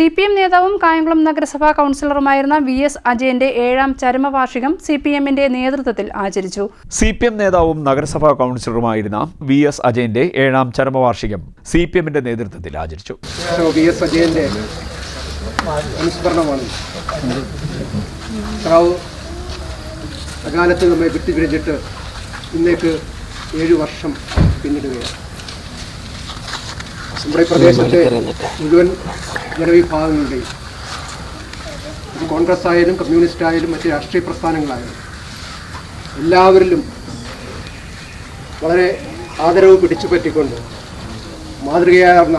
C P M നേതാവും കായംകുളം നഗരസഭാ കൗൺസിലറുമായിരുന്ന V S അജയന്റെ ഏഴാം ചരമവാർഷികം സി പി എമ്മിന്റെ നേതൃത്വത്തിൽ ആചരിച്ചു. സി പി എം നേതാവും നഗരസഭാ കൗൺസിലറുമായിരുന്ന വി എസ് അജയന്റെ ഏഴാം ചരമവാർഷികം സി പി എമ്മിന്റെ നേതൃത്വത്തിൽ ആചരിച്ചു. V S അജയന്റെ അനുസ്മരണമാണ്. അകാലത്ത് നമ്മെ വിട്ടുപിരിഞ്ഞിട്ട് ഇന്നേക്ക് ഏഴു വർഷം പിന്നിടുകയാണ്. നമ്മുടെ പ്രദേശത്തെ മുഴുവൻ ജനവിഭാഗങ്ങളുടെയും കോൺഗ്രസ് ആയാലും കമ്മ്യൂണിസ്റ്റ് ആയാലും മറ്റ് രാഷ്ട്രീയ പ്രസ്ഥാനങ്ങളായാലും എല്ലാവരിലും വളരെ ആദരവ് പിടിച്ചു പറ്റിക്കൊണ്ട് മാതൃകയാർന്ന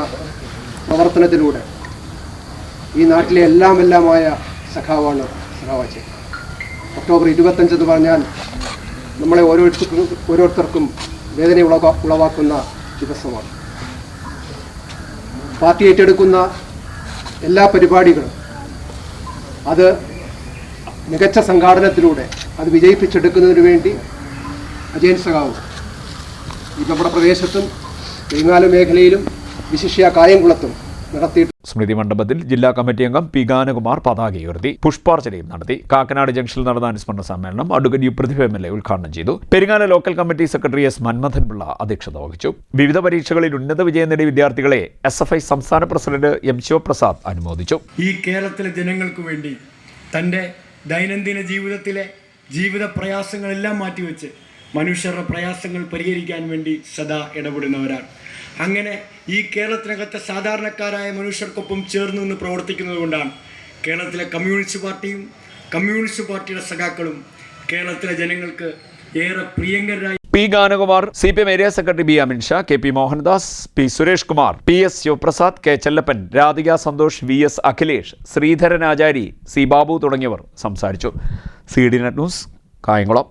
പ്രവർത്തനത്തിലൂടെ ഈ നാട്ടിലെ എല്ലാം എല്ലാമായ സഖാവാണ് സഖാവാച്ചി. ഒക്ടോബർ ഇരുപത്തഞ്ചെന്ന് പറഞ്ഞാൽ നമ്മളെ ഓരോരുത്തർക്കും ഓരോരുത്തർക്കും വേദന ഉളവാക്കുന്ന ദിവസമാണ്. പാർട്ടി ഏറ്റെടുക്കുന്ന എല്ലാ പരിപാടികളും അത് മികച്ച സംഘാടനത്തിലൂടെ അത് വിജയിപ്പിച്ചെടുക്കുന്നതിന് വേണ്ടി അജയൻ സഖാവ് ഈ നമ്മുടെ പ്രദേശത്തും തെങ്ങാല മേഖലയിലും വിശിഷ്യ കായംകുളത്തും നടത്തിയിട്ട് സ്മൃതി മണ്ഡപത്തിൽ ജില്ലാ കമ്മിറ്റി അംഗം പി ഗാനകുമാർ പതാക ഉയർത്തി പുഷ്പാർച്ചനയും നടത്തി കാക്കനാട് ജംഗ്ഷനിൽ നടന്ന അനുസ്മരണ സമ്മേളനം advocate U Prathibha M L A ഉദ്ഘാടനം ചെയ്തു. Peringala local committee secretary S Manmathan Pillai അധ്യക്ഷത വഹിച്ചു. വിവിധ പരീക്ഷകളിൽ ഉന്നത വിജയം നേടിയ വിദ്യാർത്ഥികളെ എസ് എഫ് ഐ സംസ്ഥാന പ്രസിഡന്റ് എം ശിവപ്രസാദ് അനുമോദിച്ചു. ഈ കേരളത്തിലെ ജനങ്ങൾക്ക് വേണ്ടി തന്റെ ദൈനംദിന ജീവിതത്തിലെ ജീവിത പ്രയാസങ്ങളെല്ലാം മാറ്റിവെച്ച് മനുഷ്യരുടെ പ്രയാസങ്ങൾ പരിഹരിക്കാൻ വേണ്ടി സദാ ഇടപെടുന്നവരാണ്. അങ്ങനെ ഈ കേരളത്തിനകത്തെ സാധാരണക്കാരായ മനുഷ്യർക്കൊപ്പം ചേർന്ന് നിന്ന് പ്രവർത്തിക്കുന്നത് കൊണ്ടാണ് കേരളത്തിലെ കമ്മ്യൂണിസ്റ്റ് പാർട്ടിയും കമ്മ്യൂണിസ്റ്റ് പാർട്ടിയുടെ സഖാക്കളും കേരളത്തിലെ ജനങ്ങൾക്ക് ഏറെ പ്രിയങ്കരായി P Ganakumar C P M area secretary B Amin Shah K P Mohandas P Suresh Kumar P S Sivaprasad K Chellappan Radhika Santhosh V S Akhilesh Sreedharan Achari C Babu തുടങ്ങിയവർ സംസാരിച്ചു. C D net news Kayamkulam.